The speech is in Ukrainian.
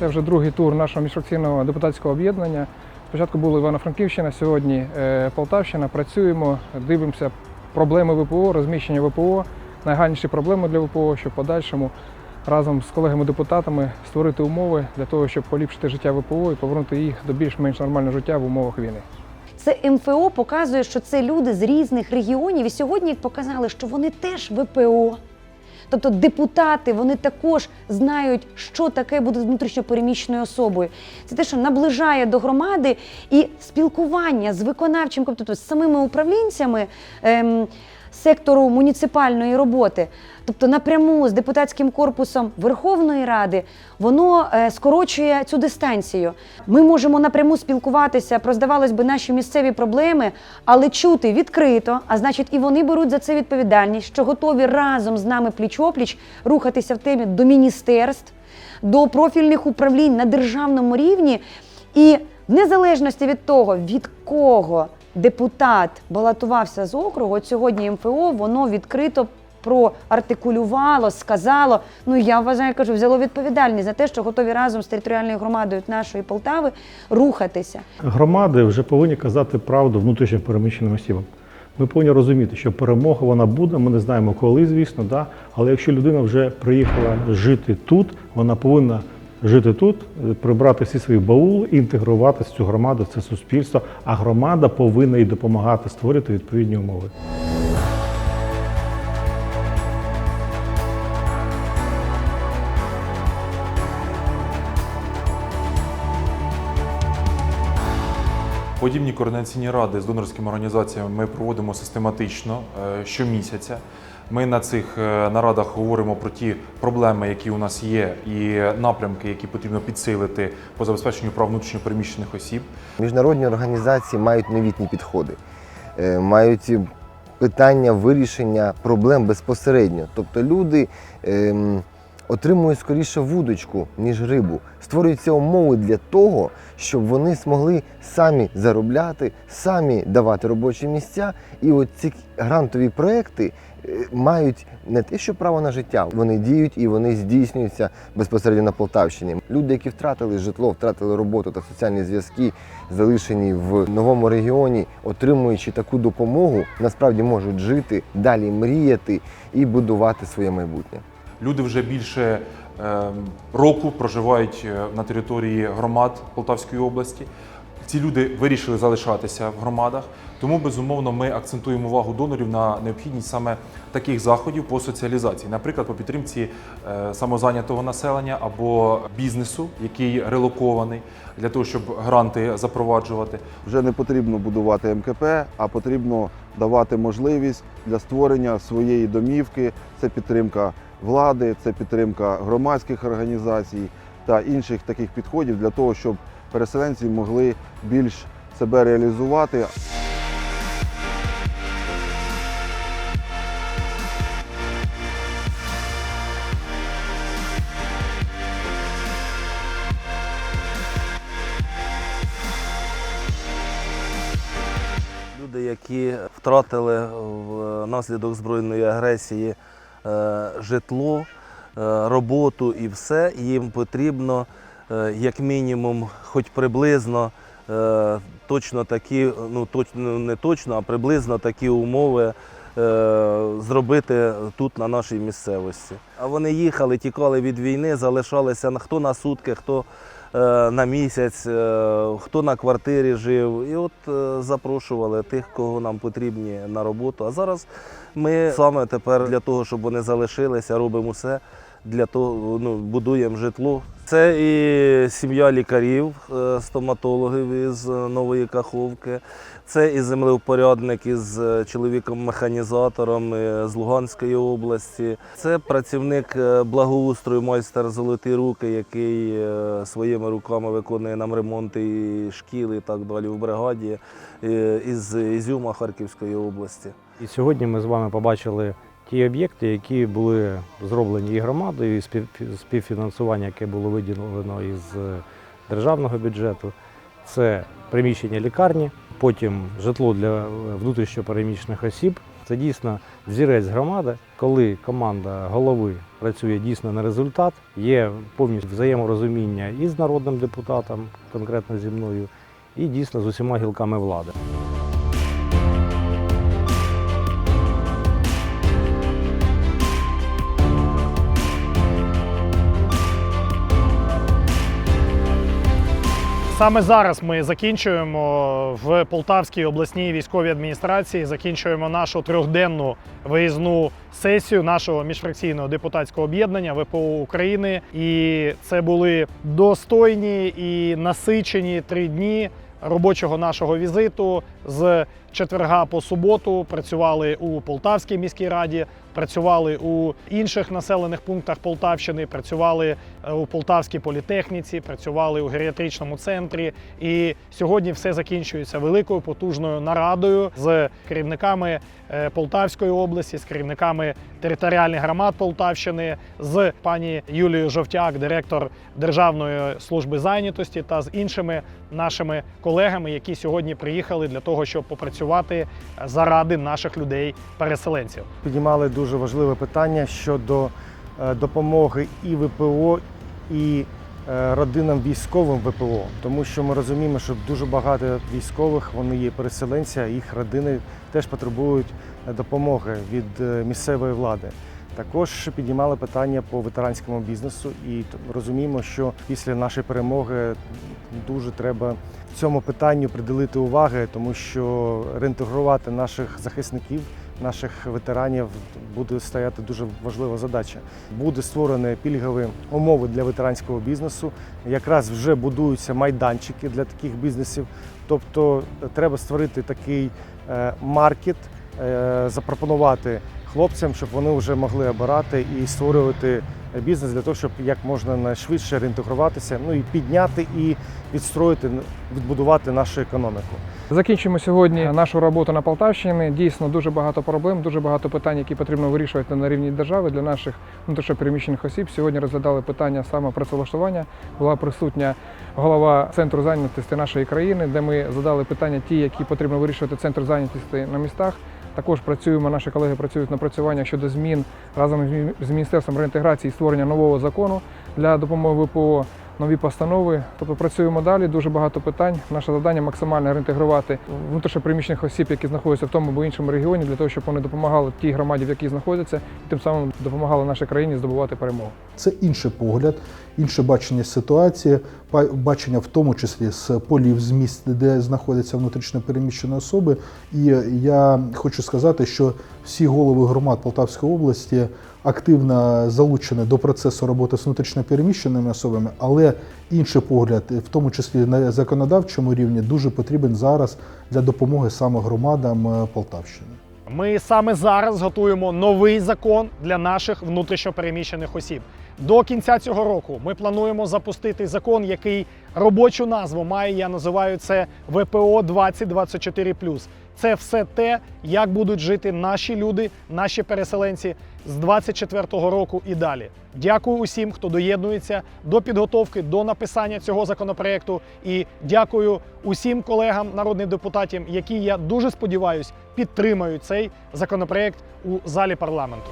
Це вже другий тур нашого міжфракційного депутатського об'єднання. Спочатку була Івано-Франківщина, сьогодні е, Полтавщина. Працюємо, дивимося проблеми ВПО, розміщення ВПО, найгальніші проблеми для ВПО, щоб подальшому разом з колегами-депутатами створити умови для того, щоб поліпшити життя ВПО і повернути їх до більш-менш нормального життя в умовах війни. Це МФО показує, що це люди з різних регіонів, і сьогодні показали, що вони теж ВПО. Тобто депутати вони також знають, що таке бути внутрішньопереміщеною особою. Це те, що наближає до громади і спілкування з виконавчим, тобто з самими управлінцями ем, сектору муніципальної роботи, тобто напряму з депутатським корпусом Верховної Ради, воно е, скорочує цю дистанцію. Ми можемо напряму спілкуватися про, здавалось би, наші місцеві проблеми, але чути відкрито, а значить, і вони беруть за це відповідальність, що готові разом з нами пліч-опліч рухатися в темі до міністерств, до профільних управлінь на державному рівні. І в незалежності від того, від кого депутат балотувався з округу, от сьогодні МФО воно відкрито проартикулювало, сказало. Ну я вважаю, кажу, взяло відповідальність за те, що готові разом з територіальною громадою нашої Полтави рухатися. Громади вже повинні казати правду внутрішньо переміщеним осібам. Ми повинні розуміти, що перемога вона буде. Ми не знаємо коли, звісно, да? але якщо людина вже приїхала жити тут, вона повинна жити тут, прибрати всі свої баули, інтегруватися в цю громаду, це суспільство. А громада повинна їй допомагати створити відповідні умови. Подібні координаційні ради з донорськими організаціями ми проводимо систематично е, щомісяця. Ми на цих е, нарадах говоримо про ті проблеми, які у нас є, і напрямки, які потрібно підсилити по забезпеченню прав внутрішньопереміщених осіб. Міжнародні організації мають новітні підходи, е, мають питання вирішення проблем безпосередньо. Тобто люди ем, отримують скоріше вудочку, ніж рибу. Створюються умови для того, щоб вони змогли самі заробляти, самі давати робочі місця. І от ці грантові проекти мають не те, що право на життя, вони діють і вони здійснюються безпосередньо на Полтавщині. Люди, які втратили житло, втратили роботу та соціальні зв'язки, залишені в новому регіоні, отримуючи таку допомогу, насправді можуть жити, далі мріяти і будувати своє майбутнє. Люди вже більше е, року проживають е, на території громад Полтавської області. Ці люди вирішили залишатися в громадах, тому безумовно ми акцентуємо увагу донорів на необхідність саме таких заходів по соціалізації, наприклад, по підтримці е, самозайнятого населення або бізнесу, який релокований, для того, щоб гранти запроваджувати. Вже не потрібно будувати МКП, а потрібно давати можливість для створення своєї домівки. Це підтримка влади, це підтримка громадських організацій та інших таких підходів для того, щоб переселенці могли більш себе реалізувати. Люди, які втратили внаслідок збройної агресії е, житло, е, роботу і все, їм потрібно е, як мінімум, хоч приблизно е, точно такі, ну точно не точно, а приблизно такі умови. е, Зробити тут на нашій місцевості. А вони їхали, тікали від війни, залишалися на- хто на сутки, хто е, на місяць, е, хто на квартирі жив. І от е, запрошували тих, кого нам потрібні на роботу. А зараз ми саме тепер для того, щоб вони залишилися, робимо все для того, ну, будуємо житло. Це і сім'я лікарів, е, стоматологів із е, Нової Каховки. Це і землевпорядник із е, чоловіком-механізатором з Луганської області. Це працівник благоустрою майстер Золоті руки, який своїми руками виконує нам ремонти і шкіл і так далі в бригаді із Ізюма Харківської області. І сьогодні ми з вами побачили ті об'єкти, які були зроблені і громадою, і співфінансування, яке було виділено із е, державного бюджету. Це приміщення лікарні, потім житло для е, внутрішньопереміщених осіб. Це дійсно зірець громади, коли команда голови працює дійсно на результат, є повністю взаєморозуміння і з народним депутатом, конкретно зі мною, і дійсно з усіма гілками влади. Саме зараз ми закінчуємо в Полтавській обласній військовій адміністрації. Закінчуємо нашу трьохденну виїзну сесію нашого міжфракційного депутатського об'єднання ВПО України. І це були достойні і насичені три дні робочого нашого візиту з четверга по суботу. Працювали у Полтавській міській раді, працювали у інших населених пунктах Полтавщини, працювали е, у Полтавській політехніці, працювали у геріатричному центрі. І сьогодні все закінчується великою потужною нарадою з керівниками е, Полтавської області, з керівниками територіальних громад Полтавщини, з пані Юлією Жовтяк, директор Державної служби зайнятості, та з іншими нашими колегами, які сьогодні приїхали для того, щоб попрацювати заради наших людей-переселенців. піднімали дуже важливе питання щодо е, допомоги і ВПО, і е, родинам військовим ВПО, тому що ми розуміємо, що дуже багато військових вони є переселенці, а їх родини теж потребують е, допомоги від місцевої влади. Також піднімали питання по ветеранському бізнесу і розуміємо, що після нашої перемоги дуже треба цьому питанню приділити уваги, тому що реінтегрувати наших захисників наших ветеранів буде стояти дуже важлива задача. Буде створені пільгові умови для ветеранського бізнесу. Якраз вже будуються майданчики для таких бізнесів. Тобто е, треба створити такий е, маркет, е, запропонувати хлопцям, щоб вони вже могли обирати і створювати бізнес для того, щоб як можна найшвидше реінтегруватися, ну і підняти і відстроїти, відбудувати нашу економіку. Закінчуємо сьогодні нашу роботу на Полтавщині. Дійсно, дуже багато проблем, дуже багато питань, які потрібно вирішувати на рівні держави для наших внутрішньопереміщених осіб. Сьогодні розглядали питання саме працевлаштування. Була присутня голова центру зайнятості нашої країни, де ми задали питання, ті, які потрібно вирішувати центр зайнятості на містах. Також працюємо, наші колеги працюють на працювання щодо змін разом з міністерством реінтеграції і створення нового закону для допомоги ВПО. Нові постанови, тобто працюємо далі. Дуже багато питань. Наше завдання максимально реінтегрувати внутрішньопереміщених осіб, які знаходяться в тому або іншому регіоні, для того, щоб вони допомагали тій громаді, в якій знаходяться, і тим самим допомагали нашій країні здобувати перемогу. Це інший погляд, інше бачення ситуації, бачення в тому числі з полів, з місць, де знаходяться внутрішньо переміщені особи. І я хочу сказати, що всі голови громад Полтавської області активно залучені до процесу роботи з внутрішньо переміщеними особами, але інший погляд, в тому числі на законодавчому рівні, дуже потрібен зараз для допомоги саме громадам е, Полтавщини. Ми саме зараз готуємо новий закон для наших внутрішньопереміщених осіб. До кінця цього року ми плануємо запустити закон, який робочу назву має. Я називаю це ВПО 2024 Це все те, як будуть жити наші люди, наші переселенці з 24-го року і далі. Дякую усім, хто доєднується до підготовки, до написання цього законопроекту. І дякую усім колегам народним депутатам, які я дуже сподіваюся підтримають цей законопроект у залі парламенту.